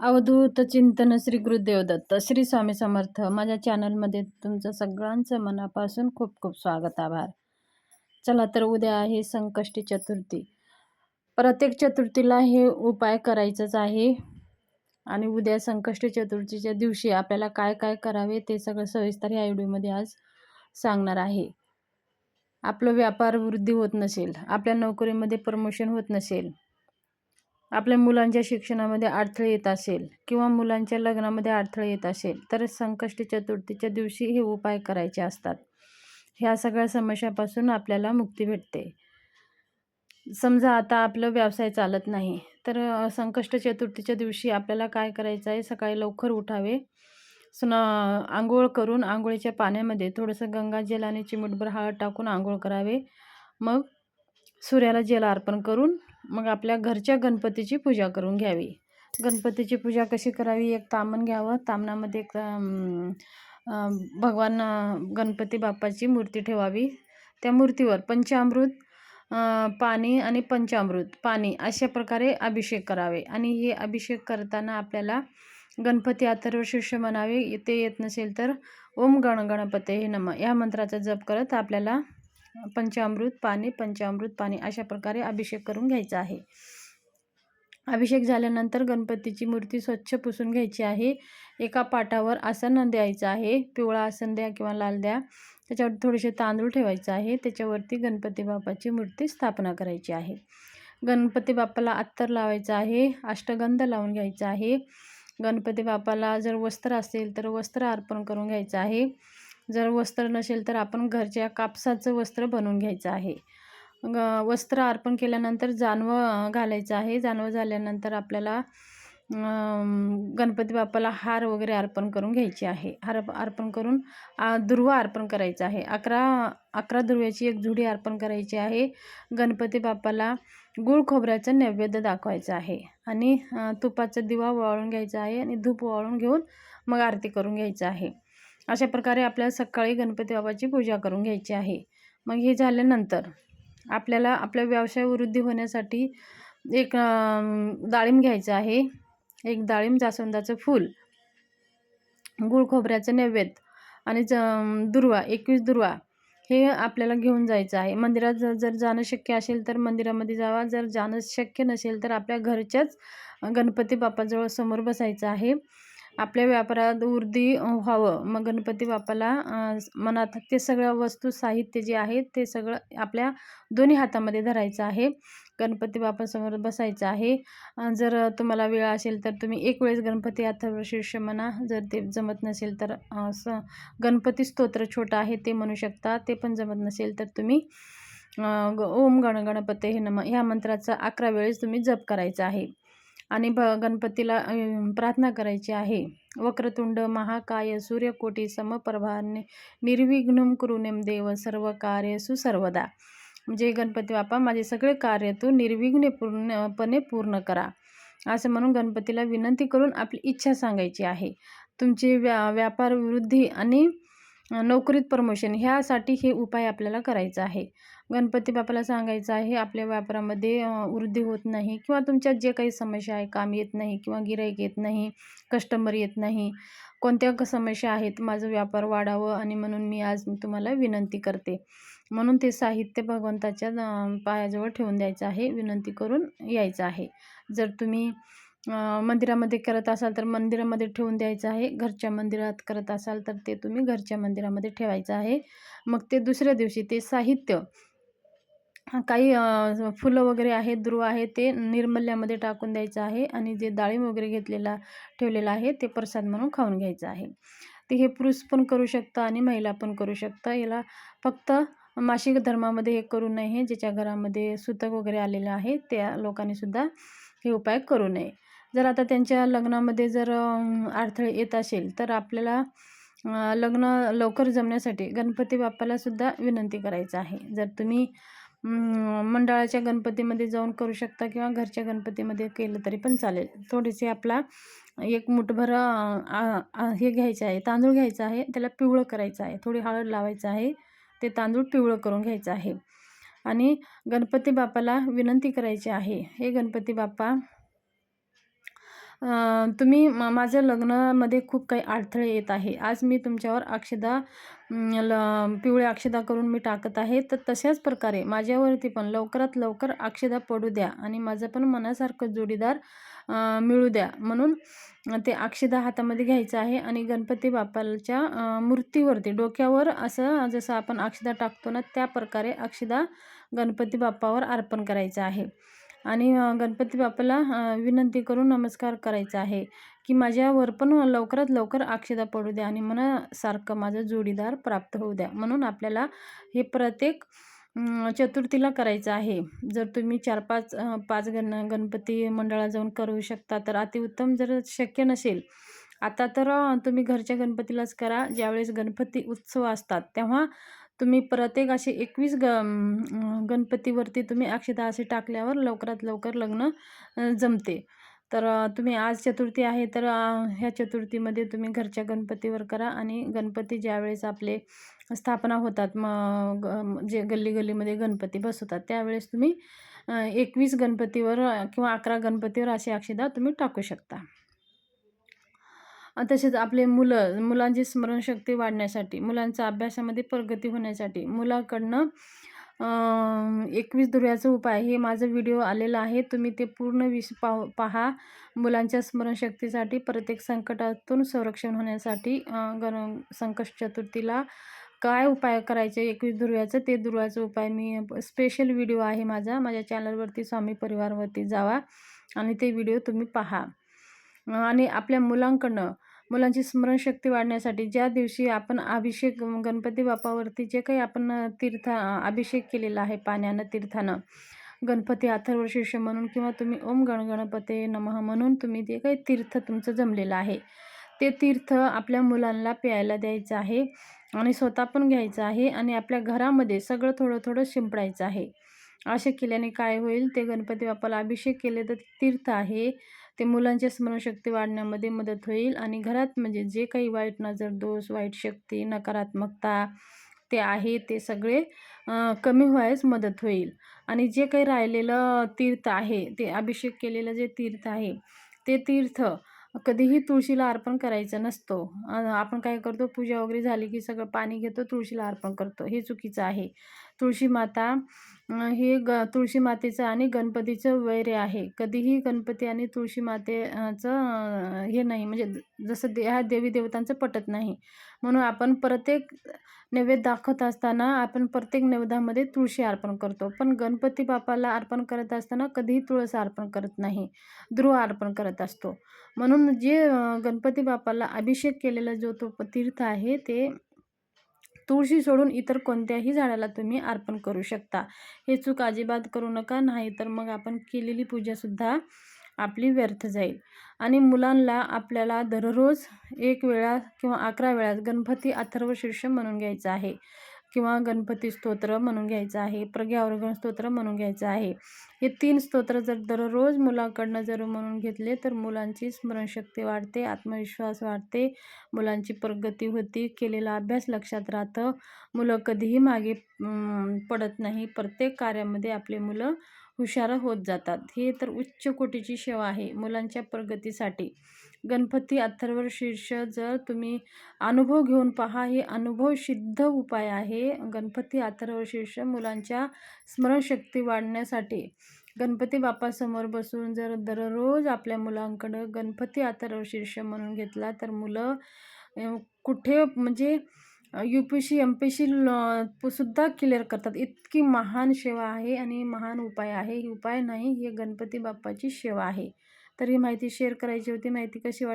अवधूत चिंतन श्री गुरुदेव दत्त श्री स्वामी समर्थ. माझ्या चॅनलमध्ये तुमचं सगळ्यांचं मनापासून खूप खूप स्वागत आभार. चला तर उद्या आहे संकष्टी चतुर्थी. प्रत्येक चतुर्थीला हे उपाय करायचंच आहे. आणि उद्या संकष्टी चतुर्थीच्या दिवशी आपल्याला काय काय करावे ते सगळं सविस्तर ह्या व्हिडिओमध्ये आज सांगणार आहे. आपलं व्यापार वृद्धी होत नसेल आपल्या नोकरीमध्ये प्रमोशन होत नसेल आपल्या मुलांच्या शिक्षणामध्ये अडथळे येत असेल किंवा मुलांच्या लग्नामध्ये अडथळे येत असेल तर संकष्ट चतुर्थीच्या दिवशी हे उपाय करायचे असतात. ह्या सगळ्या समस्यापासून आपल्याला मुक्ती भेटते. समजा आता आपलं व्यवसाय चालत नाही तर संकष्ट चतुर्थीच्या दिवशी आपल्याला काय करायचं आहे? सकाळी लवकर उठावे. सुना आंघोळ करून आंघोळीच्या पाण्यामध्ये थोडंसं गंगाजल आणि चिमूटभर हळद टाकून आंघोळ करावे. मग सूर्याला जल अर्पण करून मग आपल्या घरच्या गणपतीची पूजा करून घ्यावी. गणपतीची पूजा कशी करावी? एक तामण घ्यावं. तामणामध्ये एक भगवान गणपती बाप्पाची मूर्ती ठेवावी. त्या मूर्तीवर पंचामृत पाणी आणि पंचामृत पाणी अशा प्रकारे अभिषेक करावे. आणि हे अभिषेक करताना आपल्याला गणपती अथर्व शिष्य म्हणावे. ते येत नसेल तर ओम गण गणपते हे नम या मंत्राचा जप करत आपल्याला पंचामृत पाणी पंचामृत पाणी अशा प्रकारे अभिषेक करून घ्यायचा आहे. अभिषेक झाल्यानंतर गणपतीची मूर्ती स्वच्छ पुसून घ्यायची आहे. एका पाटावर आसन द्यायचं आहे. पिवळा आसन द्या किंवा लाल द्या. त्याच्यावर थोडेसे तांदूळ ठेवायचं आहे. त्याच्यावरती गणपती बाप्पाची मूर्ती स्थापना करायची आहे. गणपती बाप्पाला अत्तर लावायचं आहे. अष्टगंध लावून घ्यायचं आहे. गणपती बाप्पाला जर वस्त्र असेल तर वस्त्र अर्पण करून घ्यायचं आहे. जर वस्त्र नसेल तर आपण घरच्या कापसाचं वस्त्र बनवून घ्यायचं आहे. वस्त्र अर्पण केल्यानंतर जानवं घालायचं आहे. जानवं झाल्यानंतर आपल्याला गणपती बाप्पाला हार वगैरे अर्पण करून घ्यायचे आहे. हार अर्पण करून दुर्वा अर्पण करायचं आहे. अकरा अकरा दुर्व्याची एक झुडी अर्पण करायची आहे. गणपती बाप्पाला गुळ खोबऱ्याचं नैवेद्य दाखवायचं आहे. आणि तुपाचा दिवा वाळून घ्यायचा आहे आणि धूप वाळून घेऊन मग आरती करून घ्यायचं आहे. अशा प्रकारे आपल्याला सकाळी गणपती बाबाची पूजा करून घ्यायची आहे. मग हे झाल्यानंतर आपल्याला आपल्या व्यवसाय वृद्धी होण्यासाठी एक डाळिंब घ्यायचं आहे. एक डाळिंब जास्वंदाचं फूल गुळ खोबऱ्याचं नैवेद्य आणि ज दुर्वा एकवीस दुर्वा हे आपल्याला घेऊन जायचं आहे. मंदिरात जर जर जाणं शक्य असेल तर मंदिरामध्ये जावा. जर जाणं शक्य नसेल तर आपल्या घरच्याच गणपती बाप्पाजवळ समोर बसायचं आहे. आपल्या व्यापारात वृद्धी व्हावं. मग गणपती बाप्पाला मनात ते सगळ्या वस्तू साहित्य जे आहे ते सगळं आपल्या दोन्ही हातामध्ये धरायचं आहे. गणपती बाप्पासमोर बसायचं आहे. जर तुम्हाला वेळ असेल तर तुम्ही एक वेळेस गणपती अथर्वशीर्ष म्हणा. जर ते जमत नसेल तर स गणपती स्तोत्र छोटं आहे ते म्हणू शकता. ते पण जमत नसेल तर तुम्ही ओम गण गणपते हे नम ह्या मंत्राचा अकरा वेळेस तुम्ही जप करायचा आहे. आणि भ गणपतीला प्रार्थना करायची आहे. वक्रतुंड महाकाय सूर्यकोटी समप्रभा निर्विघ्नम कुरुनेम देव सर्व कार्य सुसर्वदा. म्हणजे गणपती बाप्पा माझे सगळे कार्य तू निर्विघ्ने पूर्णपणे पूर्ण करा. असं म्हणून गणपतीला विनंती करून आपली इच्छा सांगायची आहे. तुमची व्या व्यापार वृद्धी आणि नोकरीत प्रमोशन ह्यासाठी हे उपाय आपल्याला करायचा आहे. गणपती बाप्पाला सांगायचं आहे आपल्या व्यापारामध्ये वृद्धी होत नाही किंवा तुमच्यात जे काही समस्या आहे काम येत नाही किंवा गिराईक येत नाही कस्टमर येत नाही कोणत्या समस्या आहेत माझं व्यापार वाढावं आणि म्हणून मी आज तुम्हाला विनंती करते. म्हणून ते साहित्य भगवंताच्या पायाजवळ ठेवून द्यायचं आहे विनंती करून यायचं आहे. जर तुम्ही मंदिरामध्ये करत असाल तर मंदिरामध्ये ठेवून द्यायचं आहे घरच्या मंदिरात करत असाल तर ते तुम्ही घरच्या मंदिरामध्ये ठेवायचं आहे. मग ते दुसऱ्या दिवशी ते साहित्य काही फुलं वगैरे आहेत ध्रुव आहे ते निर्मल्यामध्ये टाकून द्यायचं आहे आणि जे डाळिंब वगैरे घेतलेला ठेवलेलं आहे ते प्रसाद म्हणून खाऊन घ्यायचं आहे. ते हे पुरुष पण करू शकतं आणि महिला पण करू शकतं. याला फक्त मासिक धर्मामध्ये हे करू नये ज्याच्या घरामध्ये सुतक वगैरे आलेलं आहे त्या लोकांनीसुद्धा हे उपाय करू नये. जर आता त्यांच्या लग्नामध्ये जर अडथळे येत असेल तर आपल्याला लग्न लवकर जमण्यासाठी गणपती बाप्पालासुद्धा विनंती करायचं आहे. जर तुम्ही मंडळाच्या गणपतीमध्ये जाऊन करू शकता किंवा घरच्या गणपतीमध्ये केलं तरी पण चालेल. थोडेसे आपला एक मुठभर हे घ्यायचं आहे तांदूळ घ्यायचा आहे त्याला पिवळं करायचं आहे. थोडी हळद लावायचं आहे ते तांदूळ पिवळं करून घ्यायचं आहे. आणि गणपती बाप्पाला विनंती करायची आहे हे गणपती बाप्पा तुम्ही म माझ्या लग्नामध्ये खूप काही अडथळे येत आहे. आज मी तुमच्यावर अक्षदा ल पिवळ्या अक्षदा करून मी टाकत आहे. तर तशाच प्रकारे माझ्यावरती पण लवकरात लवकर अक्षदा पडू द्या आणि माझं पण मनासारखं जोडीदार मिळू द्या. म्हणून ते अक्षदा हातामध्ये घ्यायचं आहे आणि गणपती बाप्पाच्या मूर्तीवरती डोक्यावर असं जसं आपण अक्षदा टाकतो ना त्या प्रकारे अक्षदा गणपती बाप्पावर अर्पण करायचं आहे. आणि गणपती बाप्पाला विनंती करून नमस्कार करायचा आहे की माझ्यावर पण लवकरात लवकर अक्षता पडू द्या आणि मनासारखं माझं जोडीदार प्राप्त होऊ द्या. म्हणून आपल्याला हे प्रत्येक चतुर्थीला करायचं आहे. जर तुम्ही चार पाच पाच गण गणपती मंडळात जाऊन करू शकता तर अतिउत्तम जर शक्य नसेल. आता तर तुम्ही घरच्या गणपतीलाच करा. ज्यावेळेस गणपती उत्सव असतात तेव्हा तुम्ही प्रत्येक असे एकवीस ग गणपतीवरती तुम्ही अक्षता असे टाकल्यावर लवकरात लवकर लग्न जमते. तर तुम्ही आज चतुर्थी आहे तर ह्या चतुर्थीमध्ये तुम्ही घरच्या गणपतीवर करा आणि गणपती ज्यावेळेस आपले स्थापना होतात मग ग- जे गल्ली गल्लीमध्ये गणपती बसवतात त्यावेळेस तुम्ही एकवीस गणपतीवर किंवा अकरा गणपतीवर अशी अक्षदा तुम्ही टाकू शकता. तसेच आपले मुलं मुलांची स्मरणशक्ती वाढण्यासाठी मुलांचा अभ्यासामध्ये प्रगती होण्यासाठी मुलाकडनं एकवीस दुर्याचा उपाय हे माझं व्हिडिओ आलेलं आहे. तुम्ही ते पूर्ण विष पाह पहा. मुलांच्या स्मरणशक्तीसाठी प्रत्येक संकटातून संरक्षण होण्यासाठी अ, गण संकष्ट चतुर्थीला काय उपाय करायचे? एकवीस दुर्व्याचं ते दुर्व्याचा उपाय मी स्पेशल व्हिडिओ आहे माझा. माझ्या चॅनलवरती स्वामी परिवारवरती जावा आणि ते व्हिडिओ तुम्ही पहा. आणि आपल्या मुलांकडनं मुलांची स्मरणशक्ती वाढण्यासाठी ज्या दिवशी आपण अभिषेक गणपती बाप्पावरती जे काही आपण तीर्थ अभिषेक केलेला आहे पाण्यानं तीर्थानं गणपती अथर्वशीर्ष म्हणून किंवा तुम्ही ओम गण गणपते नमः म्हणून तुम्ही जे काही तीर्थ तुमचं जमलेलं आहे ते तीर्थ आपल्या मुलांना प्यायला द्यायचं आहे आणि स्वतः पण घ्यायचं आहे आणि आपल्या घरामध्ये सगळं थोडं थोडं शिंपडायचं आहे. असे केल्याने काय होईल ते गणपती बाप्पाला अभिषेक केले तर तीर्थ आहे. ते मुलांच्या स्मरणशक्ती वाढण्यामध्ये मदत होईल आणि घरात म्हणजे जे काही वाईट नजर दोष वाईट शक्ती नकारात्मकता ते आहे ते सगळे कमी व्हायस मदत होईल. आणि जे काही राहिलेलं तीर्थ आहे ते अभिषेक केलेलं जे तीर्थ आहे ते तीर्थ कधीही तुळशीला अर्पण करायचं नसतो. आपण काय करतो पूजा वगैरे झाली की सगळं पाणी घेतो तुळशीला अर्पण करतो. हे चुकीचं आहे. तुळशी माता हे ग तुळशी मातेचं आणि गणपतीचं वैर आहे. कधीही गणपती आणि तुळशी मातेचं हे नाही. म्हणजे जसं दे ह्या देवी देवतांचं पटत नाही. म्हणून आपण प्रत्येक नैवेद्य दाखवत असताना आपण प्रत्येक नैवेद्यामध्ये तुळशी अर्पण करतो. पण गणपती बापाला अर्पण करत असताना कधीही तुळस अर्पण करत नाही. ध्रुव अर्पण करत असतो. म्हणून जे गणपती बापाला अभिषेक केलेला जो तो तीर्थ आहे ते तुळशी सोडून इतर कोणत्याही झाडाला तुम्ही अर्पण करू शकता. हे चूक अजिबात करू नका नाही तर मग आपण केलेली पूजासुद्धा आपली व्यर्थ जाईल. आणि मुलांना आपल्याला दररोज एक वेळा किंवा अकरा वेळा गणपती अथर्व शीर्ष म्हणून घ्यायचं आहे. किंवा गणपती स्तोत्र म्हणून घ्यायचं आहे प्रज्ञावर्गण स्तोत्र म्हणून घ्यायचं आहे. हे तीन स्तोत्र जर दररोज मुलाकडनं जर म्हणून घेतले तर मुलांची स्मरणशक्ती वाढते आत्मविश्वास वाढते मुलांची प्रगती होती केलेला अभ्यास लक्षात राहतं. मुलं कधीही मागे पडत नाही. प्रत्येक कार्यामध्ये आपले मुलं हुशार होत जातात. हे तर उच्च कोटीची सेवा आहे. मुलांच्या प्रगतीसाठी. गणपती अथर्व शीर्ष जर तुम्ही अनुभव घेऊन पहा हे अनुभव सिद्ध उपाय आहे. गणपती अथर्व शीर्ष मुलांच्या स्मरणशक्ती वाढण्यासाठी. गणपती बाप्पासमोर बसून जर दररोज आपल्या मुलांकडं गणपती अथर्व शीर्ष म्हणून घेतला तर मुलं कुठे म्हणजे U P S C M P S clear करतात. इतकी महान सेवा आहे आणि महान उपाय आहे. ही उपाय नाही ही गणपती बाप्पाची सेवा आहे. तर ही माहिती शेअर करायची होती. माहिती कशी वाट